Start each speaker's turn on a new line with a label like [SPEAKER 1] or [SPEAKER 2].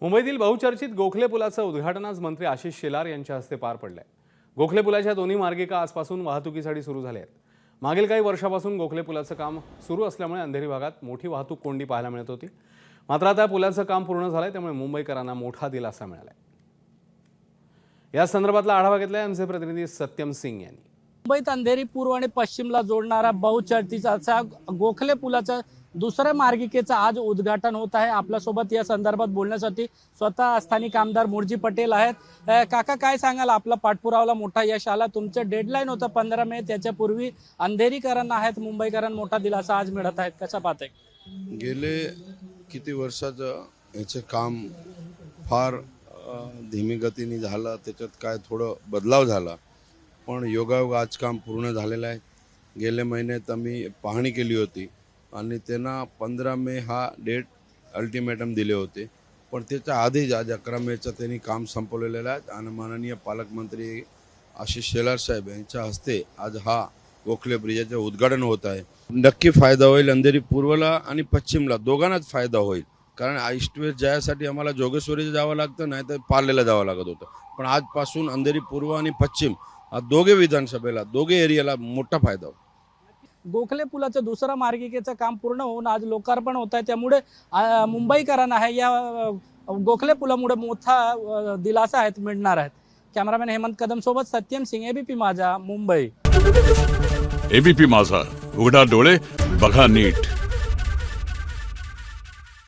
[SPEAKER 1] मुंबईतील बहुचर्चित गोखले पुलाचं उद्घाटन आज मंत्री आशिष शेलार यांच्या हस्ते पार पडलंय. गोखले पुलाच्या दोन्ही मार्गिका आजपासून वाहतुकीसाठी सुरू झाल्या आहेत. मागील काही वर्षापासून गोखले पुलाचं काम सुरू असल्यामुळे अंधेरी भागात मोठी वाहतूक कोंडी पाहायला मिळत होती. मात्र आता पुलाचं काम पूर्ण झालंय त्यामुळे मुंबईकरांना मोठा दिलासा मिळालाय. या संदर्भातला आढावा घेतलाय आमचे प्रतिनिधी सत्यम सिंग यांनी.
[SPEAKER 2] मुंबईत अंधेरी पूर्व आणि पश्चिमला जोडणारा बहुचर्चिचा असा गोखले पुलाचा दुसऱ्या मार्गिकेचं आज उद्घाटन होत आहे. आपल्यासोबत या संदर्भात बोलण्यासाठी स्वतः स्थानिक आमदार मुरजी पटेल आहेत. काका काय सांगाल? आपला पाठपुरावला मोठा यश आला. तुमचं डेडलाईन होतं पंधरा मे त्याच्यापूर्वी अंधेरीकरांना आहेत मुंबईकरांना मोठा दिलासा आज मिळत आहेत. कसा आहे
[SPEAKER 3] गेले किती वर्षाचं याचं काम फार धीमी गतीने झालं. त्याच्यात काय थोडं बदलाव झाला. पण योगायोग आज काम पूर्ण झालेलं आहे. गेल्या महिन्यात आम्ही पाहणी केली होती आणि त्यांना पंधरा मे हा डेट अल्टिमेटम दिले होते. पण त्याच्या आधीच आज अकरा मेचं त्यांनी काम संपवलेलं आहे आणि माननीय पालकमंत्री आशिष शेलार साहेब यांच्या हस्ते आज हा गोखले ब्रिजाचं उद्घाटन होत आहे. नक्की फायदा होईल अंधेरी पूर्वला आणि पश्चिमला दोघांनाच फायदा होईल. कारण ईस्टवेस्ट जायसाठी आम्हाला जोगेश्वरीला जावं लागतं नाही तर पार्लेला जावं लागत होतं. पण आजपासून अंधेरी पूर्व आणि पश्चिम दोघे विधानसभेला दोघे एरियाला मोठा फायदा होईल
[SPEAKER 2] गोखले पुलाचं दुसऱ्या मार्गिकेचं काम पूर्ण होऊन आज लोकार्पण होत आहे. त्यामुळे मुंबईकरांना आहे या गोखले पुलामुळे मोठा दिलासा आहेत मिळणार आहेत. कॅमेरामॅन हेमंत कदम सोबत सत्यम सिंग एबीपी माझा मुंबई.
[SPEAKER 4] एबीपी माझा उघडा डोळे बघा नीट.